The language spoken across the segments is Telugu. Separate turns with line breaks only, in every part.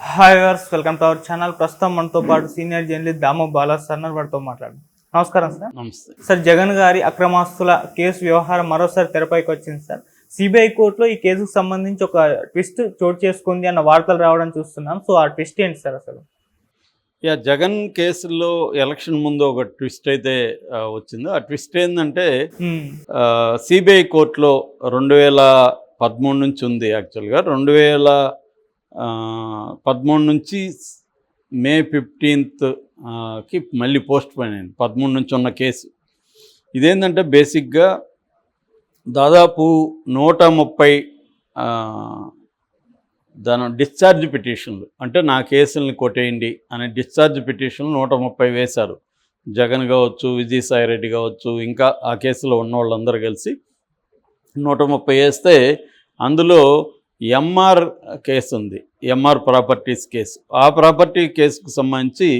Hi verse welcome to our channel ప్రస్తుతం మనతో పాటు సీనియర్ జర్నలిస్ట్ దాము బాలా సన్నర్ వారితో మాట్లాడు నమస్కారం సార్
నమస్తే.
సార్ జగన్ గారి అక్రమాస్తుల కేసు వ్యవహారం మరోసారి తెరపైకి వచ్చింది సార్ సిబిఐ కోర్టులో ఈ కేసుకు సంబంధించి ఒక ట్విస్ట్ చోటు చేసుకుంది అన్న వార్తలు రావడం చూస్తున్నాం. సో ఆ ట్విస్ట్ ఏంటి సార్ అసలు?
యా జగన్ కేసులో ఎలక్షన్ ముందు ఒక ట్విస్ట్ అయితే వచ్చింది. ఆ ట్విస్ట్ ఏంటంటే. సిబిఐ కోర్టులో రెండు వేల పదమూడు నుంచి ఉంది యాక్చువల్గా రెండు వేల పదమూడు నుంచి మే ఫిఫ్టీన్త్కి మళ్ళీ పోస్ట్ పోయిన్ అయింది పదమూడు నుంచి ఉన్న కేసు. ఇదేంటంటే బేసిక్గా దాదాపు నూట ముప్పై దాని డిశ్చార్జ్ పిటిషన్లు. అంటే నా కేసుల్ని కొట్టేయండి అనే డిశ్చార్జ్ పిటిషన్లు నూట ముప్పై వేశారు. జగన్ కావచ్చు విజయసాయిరెడ్డి కావచ్చు ఇంకా ఆ కేసులో ఉన్న వాళ్ళందరూ కలిసి నూట ముప్పై వేస్తే అందులో ఎంఆర్ కేసు ఉంది. ఎంఆర్ ప్రాపర్టీస్ కేసు ఆ ప్రాపర్టీ కేసుకు సంబంధించి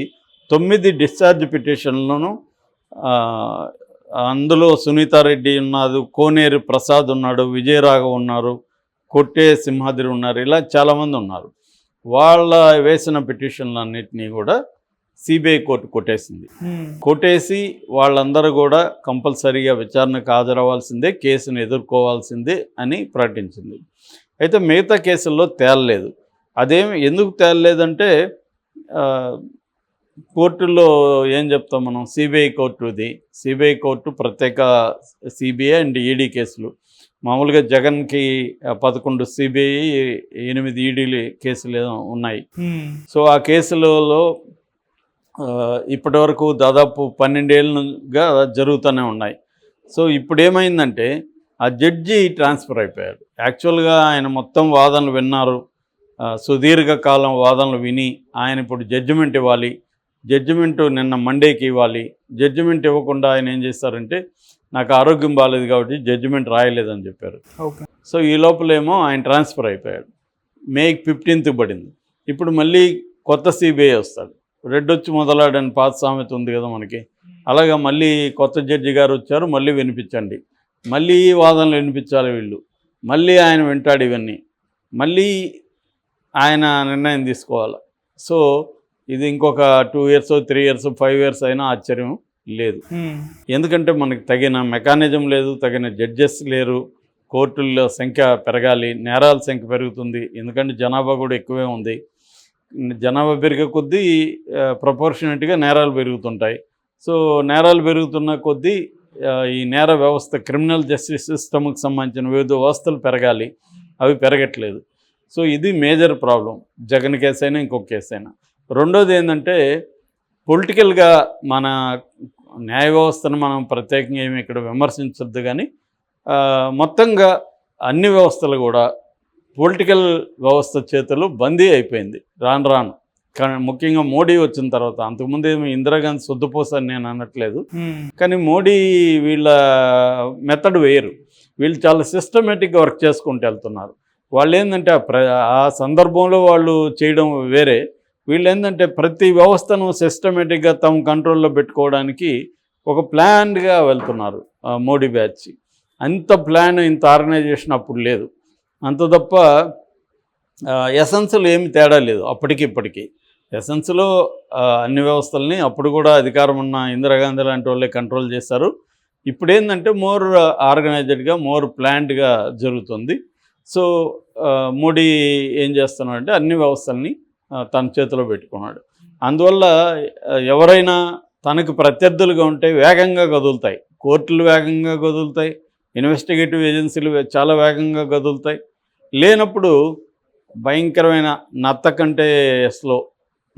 తొమ్మిది డిశ్చార్జ్ పిటిషన్లను అందులో సునీతారెడ్డి ఉన్నారు కోనేరు ప్రసాద్ ఉన్నాడు విజయరాఘవ్ ఉన్నారు కొట్టే సింహాద్రి ఉన్నారు ఇలా చాలామంది ఉన్నారు. వాళ్ళ వేసిన పిటిషన్లన్నింటినీ కూడా సిబిఐ కోర్టు కొట్టేసింది. కొట్టేసి వాళ్ళందరూ కూడా కంపల్సరీగా విచారణకు హాజరవ్వాల్సిందే కేసును ఎదుర్కోవాల్సిందే అని ప్రకటించింది. అయితే మిగతా కేసుల్లో తేలలేదు. అదేమి ఎందుకు తేలలేదంటే ఆ, కోర్టులో ఏం చెప్తాం మనం? సిబిఐ కోర్టు ఇది సిబిఐ కోర్టు ప్రత్యేక సిబిఐ అండ్ ఈడీ కేసులు. మామూలుగా జగన్కి పదకొండు సిబిఐ ఎనిమిది ఈడీ కేసులు ఏదో ఉన్నాయి. సో ఆ కేసులలో ఆ, ఇప్పటివరకు దాదాపు పన్నెండేళ్ళుగా జరుగుతూనే ఉన్నాయి. సో ఇప్పుడు ఏమైందంటే ఆ జడ్జి ట్రాన్స్ఫర్ అయిపోయాడు. యాక్చువల్గా ఆయన మొత్తం వాదనలు విన్నారు. సుదీర్ఘకాలం వాదనలు విని ఆయన ఇప్పుడు జడ్జిమెంట్ ఇవ్వాలి. జడ్జిమెంట్ నిన్న మండేకి ఇవ్వాలి. జడ్జిమెంట్ ఇవ్వకుండా ఆయన ఏం చేస్తారంటే నాకు ఆరోగ్యం బాగాలేదు కాబట్టి జడ్జిమెంట్ రాయలేదని చెప్పారు. సో ఈ లోపలేమో ఆయన ట్రాన్స్ఫర్ అయిపోయాడు. మే ఫిఫ్టీన్త్ పడింది. ఇప్పుడు మళ్ళీ కొత్త సిబిఐ వస్తాడు. రెడ్ వచ్చి మొదలాడని పాత సామెత ఉంది కదా మనకి. అలాగా మళ్ళీ కొత్త జడ్జి గారు వచ్చారు మళ్ళీ వినిపించండి. మళ్ళీ వాదనలు వినిపించాలి వీళ్ళు. మళ్ళీ ఆయన వింటాడు ఇవన్నీ. మళ్ళీ ఆయన నిర్ణయం తీసుకోవాలి. సో ఇది ఇంకొక two years three years five years అయినా ఆశ్చర్యం లేదు. ఎందుకంటే మనకి తగిన మెకానిజం లేదు తగిన జడ్జెస్ లేరు. కోర్టుల్లో సంఖ్య పెరగాలి నేరాల సంఖ్య పెరుగుతుంది. ఎందుకంటే జనాభా కూడా ఎక్కువే ఉంది. జనాభా పెరిగే కొద్దీ ప్రపోర్షనేట్గా నేరాలు పెరుగుతుంటాయి. సో నేరాలు పెరుగుతున్న కొద్దీ ఈ నేర వ్యవస్థ క్రిమినల్ జస్టిస్ సిస్టమ్కి సంబంధించిన వివిధ వ్యవస్థలు పెరగాలి. అవి పెరగట్లేదు. సో ఇది మేజర్ ప్రాబ్లం జగన్ కేసు అయినా ఇంకొక కేసు అయినా రెండోది ఏంటంటే పొలిటికల్గా మన న్యాయ వ్యవస్థను మనం ప్రత్యేకంగా ఏమి ఇక్కడ విమర్శించద్దు కానీ మొత్తంగా అన్ని వ్యవస్థలు కూడా పొలిటికల్ వ్యవస్థ చేతులు బందీ అయిపోయింది. రాను రాను. కానీ ముఖ్యంగా మోడీ వచ్చిన తర్వాత అంతకుముందు ఏమి ఇందిరాగాంధీ సొద్దుపోస అని నేను అనట్లేదు. కానీ మోడీ వీళ్ళ మెథడ్ వేరు. వీళ్ళు చాలా సిస్టమేటిక్గా వర్క్ చేసుకుంటూ వెళ్తున్నారు. వాళ్ళు ఏంటంటే ఆ ప్ర ఆ సందర్భంలో వాళ్ళు చేయడం వేరే. వీళ్ళు ఏంటంటే ప్రతి వ్యవస్థను సిస్టమేటిక్గా తమ కంట్రోల్లో పెట్టుకోవడానికి ఒక ప్లాన్గా వెళ్తున్నారు మోడీ బ్యాచ్ అంత ప్లాన్ ఇంత ఆర్గనైజేషన్ అప్పుడు లేదు. అంత తప్ప ఎసెన్స్లో ఏమి తేడా లేదు అప్పటికి ఇప్పటికీ. ఎసెన్స్లో అన్ని వ్యవస్థల్ని అప్పుడు కూడా అధికారం ఉన్న ఇందిరాగాంధీ లాంటి వాళ్ళే కంట్రోల్ చేశారు. ఇప్పుడు ఏంటంటే మోర్ ఆర్గనైజ్డ్గా మోర్ ప్లాంట్గా జరుగుతుంది. సో మోడీ ఏం చేస్తున్నాడంటే అన్ని వ్యవస్థల్ని తన చేతిలో పెట్టుకున్నాడు. అందువల్ల ఎవరైనా తనకు ప్రత్యర్థులుగా ఉంటే వేగంగా కదులుతాయి. కోర్టులు వేగంగా కదులుతాయి. ఇన్వెస్టిగేటివ్ ఏజెన్సీలు చాలా వేగంగా కదులుతాయి. లేనప్పుడు భయంకరమైన నత్త కంటే స్లో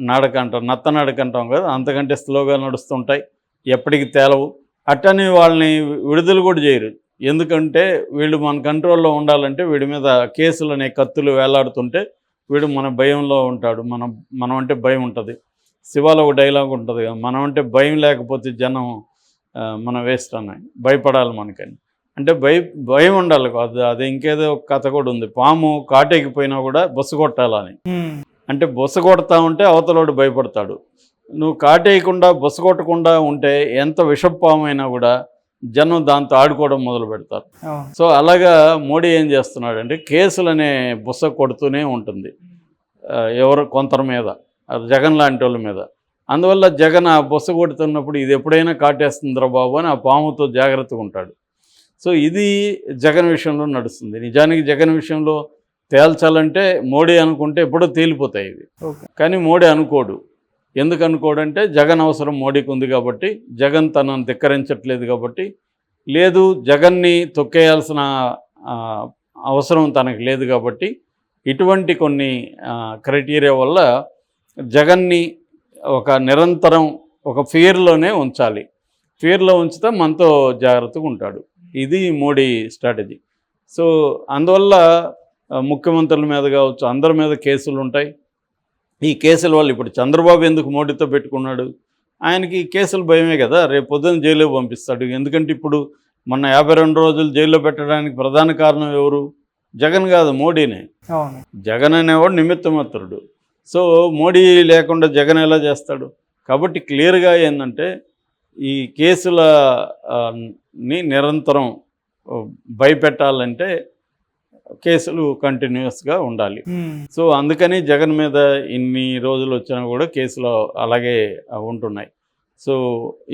నడక అంటాం నత్త నడక అంటాం కదా అంతకంటే స్లోగా నడుస్తుంటాయి ఎప్పటికి తేలవు. అట్టని వాళ్ళని విడుదల కూడా చేయరు. ఎందుకంటే వీళ్ళు మన కంట్రోల్లో ఉండాలంటే వీడి మీద కేసులు అనే కత్తులు వేలాడుతుంటే వీడు మన భయంలో ఉంటాడు. మనం మనం అంటే భయం ఉంటుంది. శివాలో ఒక డైలాగ్ ఉంటుంది కదా మనం అంటే భయం లేకపోతే జనం మనం వేస్ట్ అన్నాయి భయపడాలి మనకని. అంటే భయ భయం ఉండాలి. అది అది ఇంకేదో ఒక కథ కూడా ఉంది. పాము కాటేకి పోయినా కూడా బస్సు కొట్టాలని. అంటే బొస్స కొడతా ఉంటే అవతలోడు భయపడతాడు. నువ్వు కాటేయకుండా బొస్స కొట్టకుండా ఉంటే ఎంత విషపాము అయినా కూడా జనం దాంతో ఆడుకోవడం మొదలు పెడతారు. సో అలాగా మోడీ ఏం చేస్తున్నాడంటే కేసులనే బుస కొడుతూనే ఉంటుంది. ఎవరు కొంతర మీద జగన్ లాంటి వాళ్ళ మీద. అందువల్ల జగన్ ఆ బొస్స కొడుతున్నప్పుడు ఇది ఎప్పుడైనా కాటేస్తుందిరా బాబు అని ఆ పాముతో జాగ్రత్తగా ఉంటాడు. సో ఇది జగన్ విషయంలో నడుస్తుంది. నిజానికి జగన్ విషయంలో తేల్చాలంటే మోడీ అనుకుంటే ఎప్పుడో తేలిపోతాయి ఇవి. కానీ మోడీ అనుకోడు. ఎందుకు అనుకోడంటే జగన్ అవసరం మోడీకి ఉంది కాబట్టి జగన్ తనను ధిక్కరించట్లేదు కాబట్టి లేదు జగన్ని తొక్కేయాల్సిన అవసరం తనకు లేదు కాబట్టి ఇటువంటి కొన్ని క్రైటీరియా వల్ల జగన్ని ఒక నిరంతరం ఒక ఫియర్లోనే ఉంచాలి. ఫియర్లో ఉంచితే మనతో జాగ్రత్తగా ఉంటాడు. ఇది మోడీ స్ట్రాటజీ. సో అందువల్ల ముఖ్యమంత్రుల మీద కావచ్చు అందరి మీద కేసులు ఉంటాయి. ఈ కేసుల వల్ల ఇప్పుడు చంద్రబాబు ఎందుకు మోడీతో పెట్టుకున్నాడు? ఆయనకి ఈ కేసులు భయమే కదా రేపు పొద్దున్న జైల్లో పంపిస్తాడు. ఎందుకంటే ఇప్పుడు మొన్న యాభై రెండు రోజులు జైల్లో పెట్టడానికి ప్రధాన కారణం ఎవరు? జగన్ కాదు మోడీనే. జగన్ అనేవాడు నిమిత్తమాత్రుడు సో మోడీ లేకుండా జగన్ ఎలా చేస్తాడు? కాబట్టి క్లియర్గా ఏంటంటే ఈ కేసుల ఆ, ని నిరంతరం భయపెట్టాలంటే కేసులు కంటిన్యూస్గా ఉండాలి. సో అందుకని జగన్ మీద ఇన్ని రోజులు వచ్చినా కూడా కేసులు అలాగే ఉంటున్నాయి. సో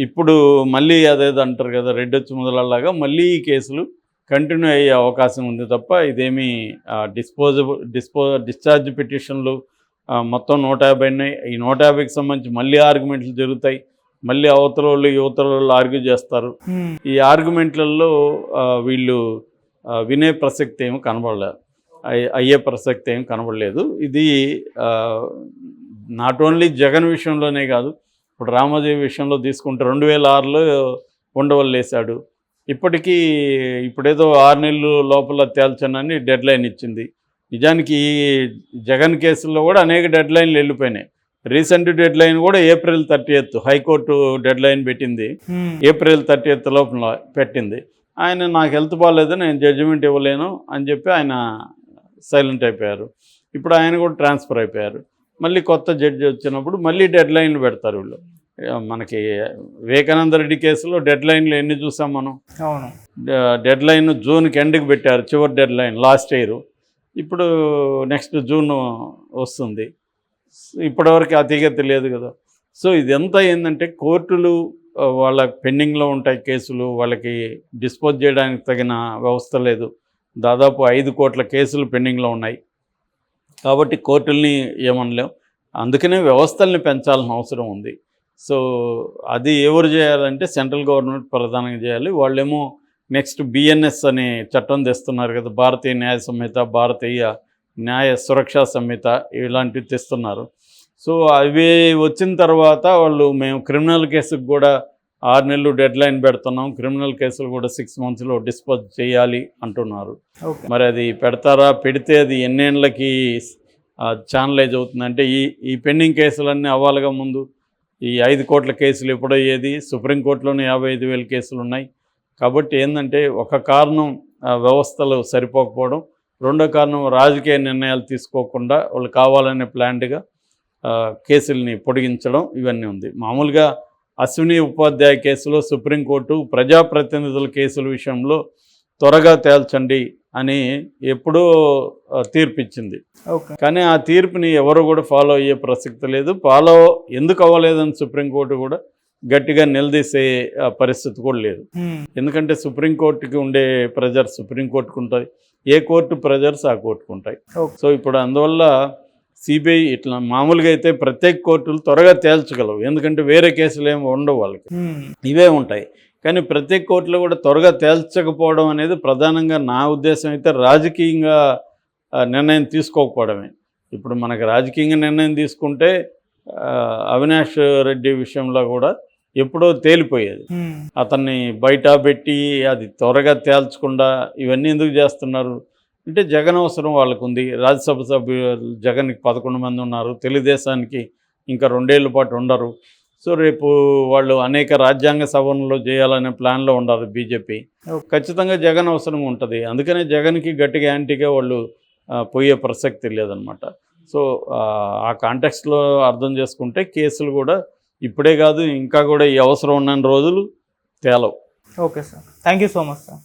ఇప్పుడు మళ్ళీ అదేదో అంటారు కదా రెడ్ వచ్చి మొదలలాగా మళ్ళీ ఈ కేసులు కంటిన్యూ అయ్యే అవకాశం ఉంది తప్ప ఇదేమీ డిస్పోజబుల్ డిస్పో డిశ్చార్జ్ పిటిషన్లు మొత్తం నూట యాభై ఉన్నాయి ఈ నూట యాభైకి సంబంధించి మళ్ళీ ఆర్గ్యుమెంట్లు జరుగుతాయి. మళ్ళీ అవతల వాళ్ళు యువతల వాళ్ళు ఆర్గ్యూ చేస్తారు. ఈ ఆర్గ్యుమెంట్లలో వీళ్ళు వినే ప్రసక్తి ఏమి కనబడలేదు అయ్యే- ప్రసక్తి ఏం కనబడలేదు. ఇది నాట్ ఓన్లీ జగన్ విషయంలోనే కాదు ఇప్పుడు రామోజీ విషయంలో తీసుకుంటే రెండు వేల ఆరులో ఉండవల్లి వేశాడు ఇప్పటికీ ఇప్పుడేదో ఆరు నెలలు లోపల తేల్చనని డెడ్ లైన్ ఇచ్చింది. నిజానికి ఈ జగన్ కేసుల్లో కూడా అనేక డెడ్ లైన్లు వెళ్ళిపోయినాయి. రీసెంట్ డెడ్ లైన్ కూడా April thirty eighth high court deadline పెట్టింది ఏప్రిల్ థర్టీ ఎయిత్ లోపల పెట్టింది. ఆయన నాకు హెల్త్ బాగాలేదు నేను జడ్జిమెంట్ ఇవ్వలేను అని చెప్పి ఆయన సైలెంట్ అయిపోయారు. ఇప్పుడు ఆయన కూడా ట్రాన్స్ఫర్ అయిపోయారు. మళ్ళీ కొత్త జడ్జి వచ్చినప్పుడు మళ్ళీ డెడ్ లైన్లు పెడతారు వీళ్ళు. మనకి వివేకానంద రెడ్డి కేసులో డెడ్ లైన్లు ఎన్ని చూసాం మనం?
అవును.
డెడ్ లైన్ జూన్కి ఎండ్కి పెట్టారు చివరి డెడ్ లైన్ లాస్ట్ ఇయర్. ఇప్పుడు నెక్స్ట్ జూన్ వస్తుంది. ఇప్పటివరకు అతిగతి లేదు కదా. సో ఇదంతా ఏంటంటే కోర్టులు ఆ, వాళ్ళ పెండింగ్లో ఉంటాయి కేసులు వాళ్ళకి డిస్పోజ్ చేయడానికి తగిన వ్యవస్థ లేదు. దాదాపు ఐదు కోట్ల కేసులు పెండింగ్లో ఉన్నాయి. కాబట్టి కోర్టుల్ని ఏమనలేం. అందుకనే వ్యవస్థల్ని పెంచాల్సిన అవసరం ఉంది. సో అది ఎవరు చేయాలంటే సెంట్రల్ గవర్నమెంట్ ప్రధానంగా చేయాలి. వాళ్ళేమో నెక్స్ట్ బిఎన్ఎస్ అనే చట్టం తెస్తున్నారు కదా భారతీయ న్యాయ సంహిత భారతీయ న్యాయ సురక్షా సంహిత ఇలాంటివి తెస్తున్నారు. సో అవి వచ్చిన తర్వాత వాళ్ళు మేము క్రిమినల్ కేసుకు కూడా ఆరు నెలలు డెడ్ లైన్ పెడుతున్నాం. క్రిమినల్ కేసులు కూడా సిక్స్ మంత్స్లో డిస్పోజ్ చేయాలి అంటున్నారు. మరి అది పెడతారా? పెడితే అది ఎన్నేళ్ళకి ఛానలైజ్ అవుతుందంటే ఈ ఈ పెండింగ్ కేసులన్నీ అవ్వాలిగా ముందు. ఈ ఐదు కోట్ల కేసులు ఎప్పుడయ్యేది? సుప్రీంకోర్టులోనే యాభై ఐదు వేల కేసులు ఉన్నాయి. కాబట్టి ఏంటంటే ఒక కారణం వ్యవస్థలు సరిపోకపోవడం. రెండో కారణం రాజకీయ నిర్ణయాలు తీసుకోకుండా వాళ్ళు కావాలనే ప్లాంట్గా కేసుల్ని పొడిగించడం ఇవన్నీ ఉంది. మామూలుగా అశ్విని ఉపాధ్యాయ కేసులో సుప్రీంకోర్టు ప్రజాప్రతినిధుల కేసుల విషయంలో త్వరగా తేల్చండి అని ఎప్పుడూ ఆ, తీర్పు ఇచ్చింది
ఓకే.
కానీ ఆ తీర్పుని ఎవరు కూడా ఫాలో అయ్యే ప్రసక్తి లేదు. ఫాలో ఎందుకు అవ్వలేదని సుప్రీంకోర్టు కూడా గట్టిగా నిలదీసే పరిస్థితి కూడా లేదు. ఎందుకంటే సుప్రీంకోర్టుకి ఉండే ప్రెజర్ సుప్రీంకోర్టుకు ఉంటుంది ఏ కోర్టు ప్రెజర్స్ ఆ కోర్టుకు ఉంటాయి. సో ఇప్పుడు అందువల్ల సిబిఐ ఇట్లా మామూలుగా అయితే ప్రత్యేక కోర్టులు త్వరగా తేల్చగలవు. ఎందుకంటే వేరే కేసులు ఏమి ఉండవు వాళ్ళకి.
ఉమ్,
ఇవే ఉంటాయి. కానీ ప్రత్యేక కోర్టులో కూడా త్వరగా తేల్చకపోవడం అనేది ప్రధానంగా నా ఉద్దేశం అయితే రాజకీయంగా నిర్ణయం తీసుకోకపోవడమే. ఇప్పుడు మనకి రాజకీయంగా నిర్ణయం తీసుకుంటే అవినాష్ రెడ్డి విషయంలో కూడా ఎప్పుడో తేలిపోయేది.
ఉమ్,
అతన్ని బయట పెట్టి అది త్వరగా తేల్చకుండా ఇవన్నీ ఎందుకు చేస్తున్నారు? అంటే జగన్ అవసరం వాళ్ళకు ఉంది రాజ్యసభ సభ్యులు జగన్కి పదకొండు మంది ఉన్నారు. తెలుగుదేశానికి ఇంకా రెండేళ్ళ పాటు ఉండరు. సో రేపు వాళ్ళు అనేక రాజ్యాంగ సవరణలు చేయాలనే ప్లాన్లో ఉండరు బీజేపీ. ఖచ్చితంగా జగన్ అవసరం ఉంటుంది. అందుకనే జగన్కి గట్టిగా యాంటీగా వాళ్ళు పోయే ప్రసక్తి లేదనమాట. సో ఆ, కాంటెక్స్లో అర్థం చేసుకుంటే కేసులు కూడా ఇప్పుడే కాదు ఇంకా కూడా ఈ అవసరం ఉన్న రోజులు తేలవు.
Okay sir. Thank you so much sir.